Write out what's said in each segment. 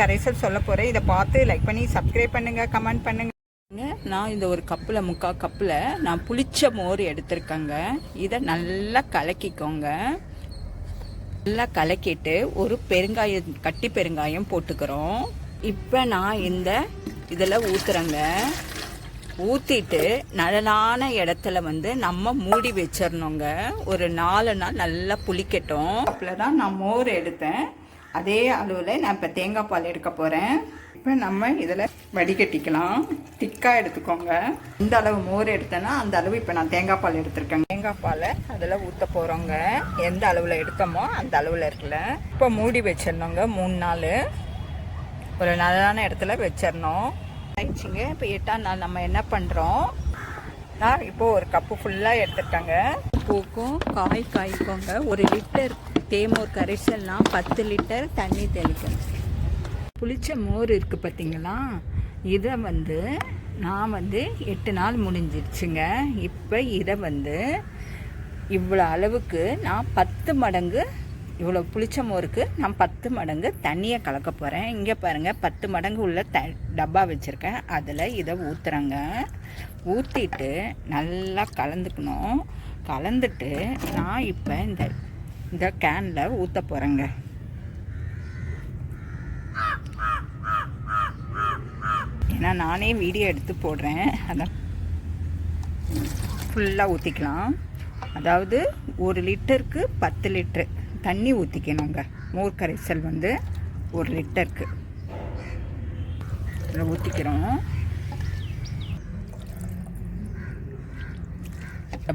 கரைசல் சொல்ல போகிறேன் இதை பார்த்து லைக் பண்ணி சப்ஸ்கிரைப் பண்ணுங்கள் கமெண்ட் பண்ணுங்கள் நான் இந்த ஒரு கப்பில் முக்கால் கப்பில் நான் புளிச்ச மோர் எடுத்திருக்கேங்க. இதை நல்லா கலக்கிக்கோங்க. நல்லா கலக்கிட்டு ஒரு பெருங்காயம் கட்டி பெருங்காயம் போட்டுக்கிறோம். இப்போ நான் இந்த இதில் ஊற்றுறேங்க ஊற்றிட்டு நிழலான இடத்துல வந்து நம்ம மூடி வச்சிடணுங்க ஒரு நாலு நாள் நல்லா புளிக்கட்டும். இதில் தான் நான் மோர் எடுத்தேன். அதே அளவில் நான் இப்போ தேங்காய் பால் எடுக்க போகிறேன் இப்போ நம்ம இதில் வடிகட்டிக்கலாம். திக்காக எடுத்துக்கோங்க. இந்த அளவு மோர் எடுத்தேன்னா அந்த அளவு இப்போ நான் தேங்காய் பால் எடுத்திருக்கேன். தேங்காய் பாலை அதில் ஊற்ற போகிறோங்க எந்த அளவில் எடுத்தோமோ அந்த அளவில் இருக்குல்ல. இப்போ மூடி வச்சிடணுங்க. மூணு நாள். ஒரு நல்லான இடத்துல வச்சிடணும். ஆயிடுச்சுங்க. இப்போ எட்டாம் நாள் நம்ம என்ன பண்ணுறோம் நான் இப்போது ஒரு கப்பு ஃபுல்லாக எடுத்துட்டாங்க. பூக்கும் காய் காய்க்கோங்க. ஒரு லிட்டர் தேமோர் கரைசல்னால் பத்து லிட்டர் தண்ணி தெளிக்கணும். புளிச்ச மோர் இருக்குது பார்த்தீங்களா? இதை வந்து நான் வந்து எட்டு நாள் முடிஞ்சிருச்சுங்க. இப்போ இதை வந்து இவ்வளோ அளவுக்கு நான் பத்து மடங்கு இவ்வளோ புளிச்ச மோருக்கு நான் பத்து மடங்கு தண்ணியை கலக்க போகிறேன் இங்கே பாருங்கள் பத்து மடங்கு உள்ள த டப்பா வச்சுருக்கேன். அதில் இதை ஊற்றுறேங்க ஊற்றிட்டு நல்லா கலந்துக்கணும். கலந்துட்டு நான் இப்போ இந்த இந்த கேனில் ஊற்ற போகிறேங்க ஏன்னா நானே வீடியோ எடுத்து போடுறேன். அதான் ஃபுல்லாக ஊற்றிக்கலாம் அதாவது ஒரு லிட்டருக்கு பத்து லிட்ரு தண்ணி ஊற்றிக்கணுங்க மோர் கரைசல் வந்து ஒரு லிட்டருக்கு. இதில் ஊற்றிக்கிறோம்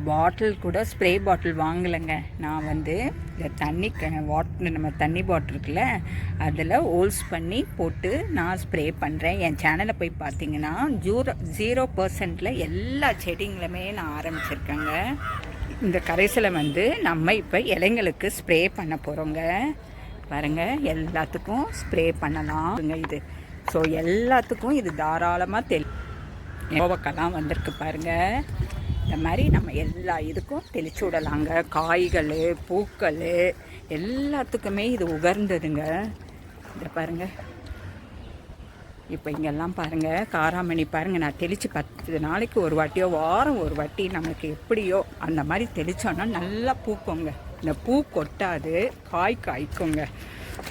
பாட்டில் கூட ஸ்ப்ரே பாட்டில் வாங்கலைங்க. நான் வந்து இந்த தண்ணி வாட்டர் நம்ம தண்ணி பாட்டில் இருக்குல்ல அதில் ஹோல்ஸ் பண்ணி போட்டு நான் ஸ்ப்ரே பண்ணுறேன் என் சேனலை போய் பார்த்தீங்கன்னா ஜூரோ ஜீரோ பர்சன்டில் எல்லா செடிங்களுமே நான் ஆரம்பிச்சிருக்கேங்க. இந்த கரைசலை வந்து நம்ம இப்போ இலைங்களுக்கு ஸ்ப்ரே பண்ண போகிறோங்க பாருங்கள் எல்லாத்துக்கும் ஸ்ப்ரே பண்ணலாம். இது. ஸோ எல்லாத்துக்கும் இது தாராளமாக தெளி கோவக்கெல்லாம் வந்திருக்கு பாருங்கள் இந்த மாதிரி நம்ம எல்லா இதுக்கும் தெளிச்சு விடலாங்க. காய்கள் பூக்கள் எல்லாத்துக்குமே இது உகர்ந்ததுங்க. இதை பாருங்கள் இப்போ இங்கெல்லாம் பாருங்கள் காராமணி பாருங்கள் நான் தெளித்து பத்து நாளைக்கு ஒரு வாட்டியோ வாரம் ஒரு வாட்டி நமக்கு எப்படியோ அந்த மாதிரி தெளித்தோன்னா நல்லா பூக்குங்க. இந்த பூ கொட்டாது காய் காய்க்குங்க.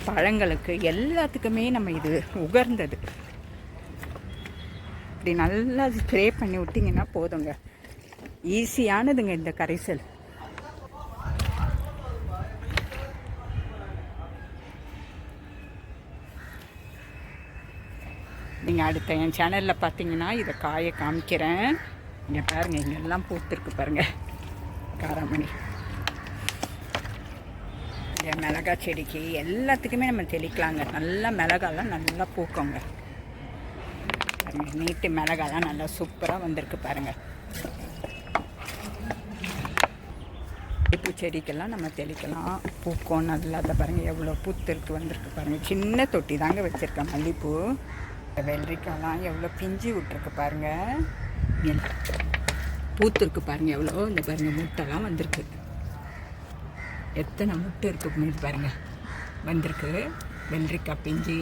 பழங்களுக்கு எல்லாத்துக்குமே நம்ம இது உகர்ந்தது. இப்படி நல்லா ஸ்ப்ரே பண்ணி விட்டிங்கன்னா போதுங்க. ஈஸியானதுங்க இந்த கரைசல். நீங்கள் அடுத்த என் சேனலில் பார்த்தீங்கன்னா இதை காய காமிக்கிறேன். இங்கே பாருங்கள் இங்கெல்லாம் பூத்துருக்கு பாருங்கள் காராமணி. இந்த மிளகா செடிக்கு எல்லாத்துக்குமே நம்ம தெளிக்கலாங்க. நல்லா மிளகாலாம் நல்லா பூக்கோங்க. பாருங்கள் நீட்டு மிளகாலாம் நல்லா சூப்பராக வந்திருக்கு பாருங்கள் பூ செடிக்கெல்லாம் நம்ம தெளிக்கலாம். பூக்கும் நல்லா அதை பாருங்கள் எவ்வளோ பூத்திருக்கு வந்திருக்கு பாருங்கள் சின்ன தொட்டி தாங்க வச்சுருக்கேன் மல்லிப்பூ. வெள்ளரிக்காய்லாம் எவ்வளோ பிஞ்சு விட்ருக்கு பாருங்கள் பூத்துருக்கு பாருங்கள் எவ்வளோ. இந்த பாருங்கள் முட்டைலாம் வந்திருக்கு. எத்தனை முட்டை இருக்கு பாருங்கள் வந்திருக்கு. வெள்ளரிக்காய் பிஞ்சு.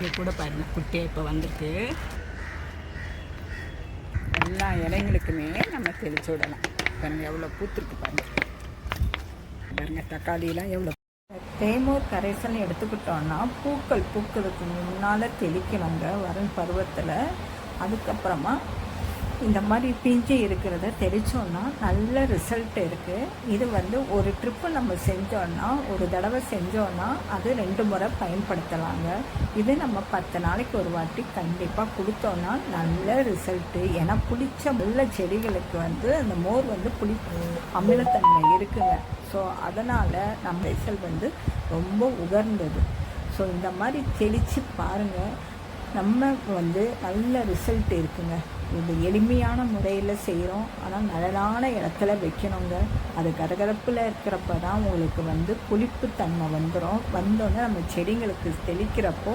இது கூட பாருங்கள் குட்டியாக இப்போ வந்திருக்கு. எல்லா இலைங்களுக்குமே நம்ம தெளிச்சு விடலாம். பாருங்கள் எவ்வளோ பூத்துருக்கு பாருங்கள் பாருங்கள் தக்காளியெலாம் எவ்வளோ தேமூர் கரைசல் எடுத்துக்கிட்டோன்னா பூக்கள் பூக்கிறதுக்கு முன்னால் தெளிக்கணுங்க வரும் பருவத்தில். அதுக்கப்புறமா இந்த மாதிரி பிஞ்சு இருக்கிறத தெளித்தோன்னா நல்ல ரிசல்ட் இருக்குது இது வந்து ஒரு ட்ரிப்பு நம்ம செஞ்சோன்னா ஒரு தடவை செஞ்சோன்னா அது ரெண்டு முறை பயன்படுத்தலாங்க. இது நம்ம பத்து நாளைக்கு ஒரு வாட்டி கண்டிப்பாக கொடுத்தோன்னா நல்ல ரிசல்ட்டு ஏன்னா புளிச்ச உள்ள செடிகளுக்கு வந்து அந்த மோர் வந்து புளி அமிலத்தன்மை இருக்குங்க. ஸோ அதனால் நம்ம ரிசல்ட் வந்து ரொம்ப உகர்ந்தது. ஸோ இந்த மாதிரி தெளித்து பாருங்கள் நம்ம வந்து நல்ல ரிசல்ட் இருக்குங்க. இது எளிமையான முறையில் செய்கிறோம் ஆனால் நிழலான இடத்துல வைக்கணுங்க. அது கரகரப்பில் இருக்கிறப்ப தான் உங்களுக்கு வந்து புளிப்புத்தன்மை வந்துடும் வந்தோடனே நம்ம செடிங்களுக்கு தெளிக்கிறப்போ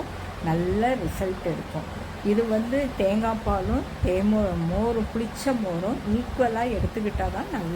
நல்ல ரிசல்ட் இருக்கும் இது வந்து தேங்காய் பாலும் தேமோ மோரும் புளிச்ச மோரும் ஈக்குவலாக எடுத்துக்கிட்டால் தான் நல்லா